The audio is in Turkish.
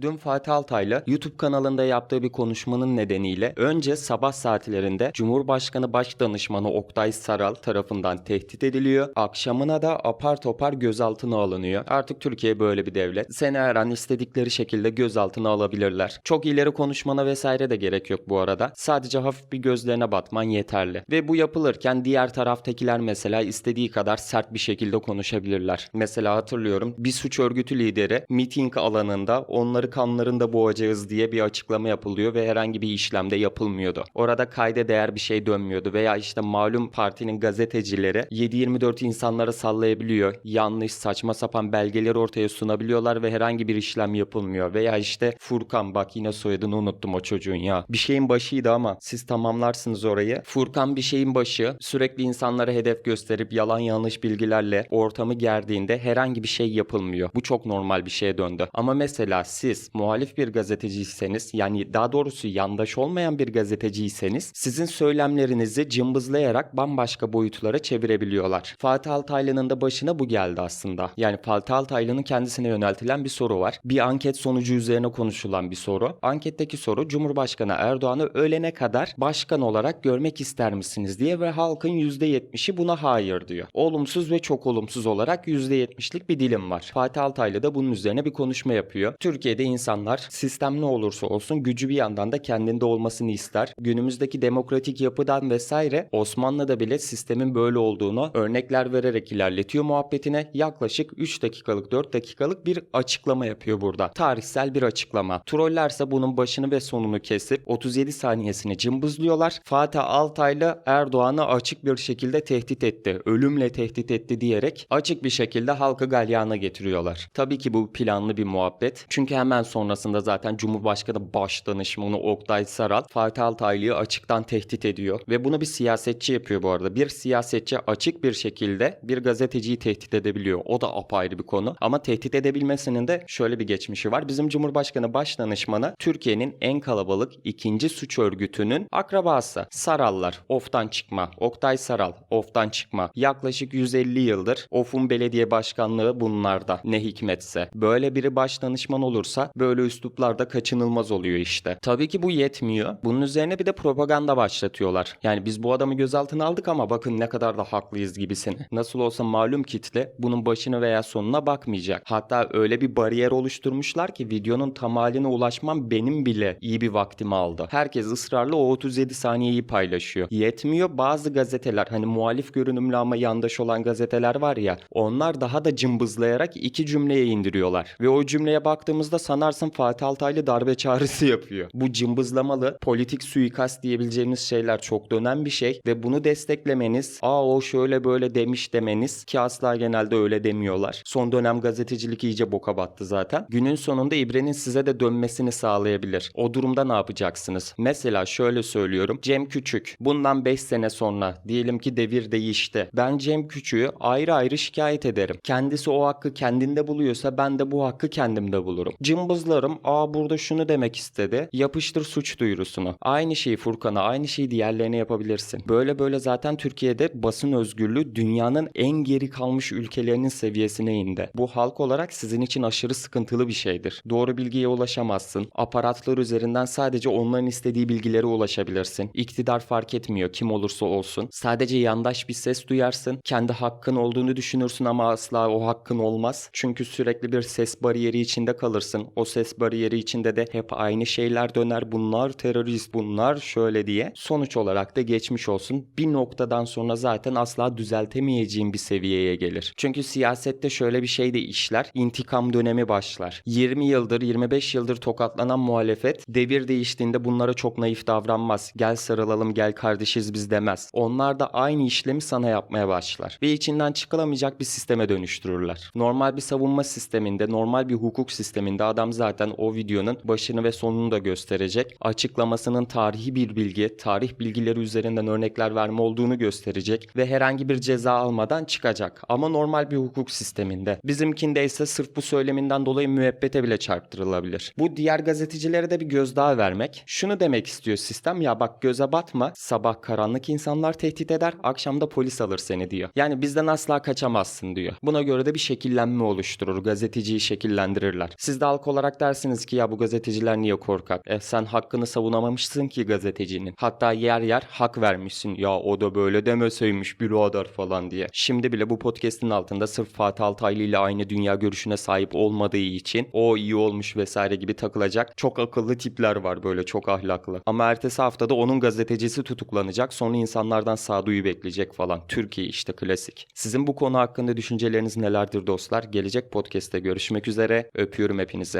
Dün Fatih Altaylı YouTube kanalında yaptığı bir konuşmanın nedeniyle önce sabah saatlerinde Cumhurbaşkanı Başdanışmanı Oktay Saral tarafından tehdit ediliyor. Akşamına da apar topar gözaltına alınıyor. Artık Türkiye böyle bir devlet. Seni her an istedikleri şekilde gözaltına alabilirler. Çok ileri konuşmana vesaire de gerek yok bu arada. Sadece hafif bir gözlerine batman yeterli. Ve bu yapılırken diğer taraftakiler mesela istediği kadar sert bir şekilde konuşabilirler. Mesela hatırlıyorum bir suç örgütü lideri miting alanında onları kanlarında boğacağız diye bir açıklama yapılıyor ve herhangi bir işlemde yapılmıyordu. Orada kayda değer bir şey dönmüyordu veya işte malum partinin gazetecileri 7-24 insanlara sallayabiliyor. Yanlış saçma sapan belgeleri ortaya sunabiliyorlar ve herhangi bir işlem yapılmıyor. Veya işte Furkan bak yine soyadını unuttum o çocuğun ya. Bir şeyin başıydı ama siz tamamlarsınız orayı. Furkan bir şeyin başı sürekli insanlara hedef gösterip yalan yanlış bilgilerle ortamı gerdiğinde herhangi bir şey yapılmıyor. Bu çok normal bir şeye döndü. Ama mesela siz muhalif bir gazeteciyseniz yani daha doğrusu yandaş olmayan bir gazeteciyseniz sizin söylemlerinizi cımbızlayarak bambaşka boyutlara çevirebiliyorlar. Fatih Altaylı'nın da başına bu geldi aslında. Yani Fatih Altaylı'nın kendisine yöneltilen bir soru var. Bir anket sonucu üzerine konuşulan bir soru. Anketteki soru Cumhurbaşkanı Erdoğan'ı ölene kadar başkan olarak görmek ister misiniz diye ve halkın %70'i buna hayır diyor. Olumsuz ve çok olumsuz olarak %70'lik bir dilim var. Fatih Altaylı da bunun üzerine bir konuşma yapıyor. Türkiye'de insanlar sistem ne olursa olsun gücü bir yandan da kendinde olmasını ister. Günümüzdeki demokratik yapıdan vesaire Osmanlı'da bile sistemin böyle olduğunu örnekler vererek ilerletiyor muhabbetine. Yaklaşık 3 dakikalık 4 dakikalık bir açıklama yapıyor burada. Tarihsel bir açıklama. Trollerse bunun başını ve sonunu kesip 37 saniyesini cımbızlıyorlar. Fatih Altaylı Erdoğan'ı açık bir şekilde tehdit etti. Ölümle tehdit etti diyerek açık bir şekilde halkı galyana getiriyorlar. Tabii ki bu planlı bir muhabbet. Çünkü hemen sonrasında zaten Cumhurbaşkanı Başdanışmanı Oktay Saral Fatih Altaylı'yı açıktan tehdit ediyor. Ve bunu bir siyasetçi yapıyor bu arada. Bir siyasetçi açık bir şekilde bir gazeteciyi tehdit edebiliyor. O da apayrı bir konu. Ama tehdit edebilmesinin de şöyle bir geçmişi var. Bizim Cumhurbaşkanı Başdanışmanı Türkiye'nin en kalabalık ikinci suç örgütünün akrabası. Sarallar. Of'tan çıkma. Oktay Saral. Of'tan çıkma. Yaklaşık 150 yıldır Of'un belediye başkanlığı bunlarda. Ne hikmetse. Böyle biri başdanışman olursa böyle üsluplarda kaçınılmaz oluyor işte. Tabii ki bu yetmiyor. Bunun üzerine bir de propaganda başlatıyorlar. Yani biz bu adamı gözaltına aldık ama bakın ne kadar da haklıyız gibisini. Nasıl olsa malum kitle bunun başını veya sonuna bakmayacak. Hatta öyle bir bariyer oluşturmuşlar ki videonun tamaline ulaşmam benim bile iyi bir vaktimi aldı. Herkes ısrarla o 37 saniyeyi paylaşıyor. Yetmiyor bazı gazeteler hani muhalif görünümlü ama yandaş olan gazeteler var ya onlar daha da cımbızlayarak iki cümleye indiriyorlar. Ve o cümleye baktığımızda sanarsın Fatih Altaylı darbe çağrısı yapıyor. Bu cımbızlamalı politik suikast diyebileceğimiz şeyler çok dönen bir şey ve bunu desteklemeniz aa o şöyle böyle demiş demeniz ki asla genelde öyle demiyorlar. Son dönem gazetecilik iyice boka battı zaten. Günün sonunda ibrenin size de dönmesini sağlayabilir. O durumda ne yapacaksınız? Mesela şöyle söylüyorum. Cem Küçük bundan 5 sene sonra diyelim ki devir değişti. Ben Cem Küçük'ü ayrı ayrı şikayet ederim. Kendisi o hakkı kendinde buluyorsa ben de bu hakkı kendimde bulurum. Cımbızlarım aa burada şunu demek istedi. Yapıştır suç duyurusunu. Aynı şeyi Furkan'a aynı şeyi diğerlerine yapabilirsin. Böyle böyle zaten Türkiye'de basın özgürlüğü dünyanın en geri kalmış ülkelerinin seviyesine indi. Bu halk olarak sizin için aşırı sıkıntılı bir şeydir. Doğru bilgiye ulaşamazsın. Aparatlar üzerinden sadece onların istediği bilgilere ulaşabilirsin. İktidar fark etmiyor kim olursa olsun. Sadece yandaş bir ses duyarsın. Kendi hakkın olduğunu düşünürsün ama asla o hakkın olmaz. Çünkü sürekli bir ses bariyeri içinde kalırsın. O ses bariyeri içinde de hep aynı şeyler döner. Bunlar terörist, bunlar şöyle diye. Sonuç olarak da geçmiş olsun. Bir noktadan sonra zaten asla düzeltemeyeceğin bir seviyeye gelir. Çünkü siyasette şöyle bir şey de işler. İntikam dönemi başlar. 20 yıldır, 25 yıldır tokatlanan muhalefet devir değiştiğinde bunlara çok naif davranmaz. Gel sarılalım, gel kardeşiz biz demez. Onlar da aynı işlemi sana yapmaya başlar. Ve içinden çıkılamayacak bir sisteme dönüştürürler. Normal bir savunma sisteminde, normal bir hukuk sisteminde adam zaten o videonun başını ve sonunu da gösterecek. Açıklamasının tarihi bir bilgi, tarih bilgileri üzerinden örnekler verme olduğunu gösterecek ve herhangi bir ceza almadan çıkacak. Ama normal bir hukuk sisteminde. Bizimkinde ise sırf bu söyleminden dolayı müebbete bile çarptırılabilir. Bu diğer gazetecilere de bir gözdağı vermek. Şunu demek istiyor sistem ya bak göze batma sabah karanlık insanlar tehdit eder akşam da polis alır seni diyor. Yani bizden asla kaçamazsın diyor. Buna göre de bir şekillenme oluşturur gazeteciyi şekillendirirler. Siz de halk halk olarak dersiniz ki ya bu gazeteciler niye korkak? E sen hakkını savunamamışsın ki gazetecinin. Hatta yer yer hak vermişsin. Ya o da böyle demeseymiş birader falan diye. Şimdi bile bu podcast'in altında sırf Fatih Altaylı ile aynı dünya görüşüne sahip olmadığı için o iyi olmuş vesaire gibi takılacak çok akıllı tipler var böyle çok ahlaklı. Ama ertesi haftada onun gazetecisi tutuklanacak sonra insanlardan sağduyu bekleyecek falan. Türkiye işte klasik. Sizin bu konu hakkında düşünceleriniz nelerdir dostlar? Gelecek podcast'te görüşmek üzere. Öpüyorum hepinizi.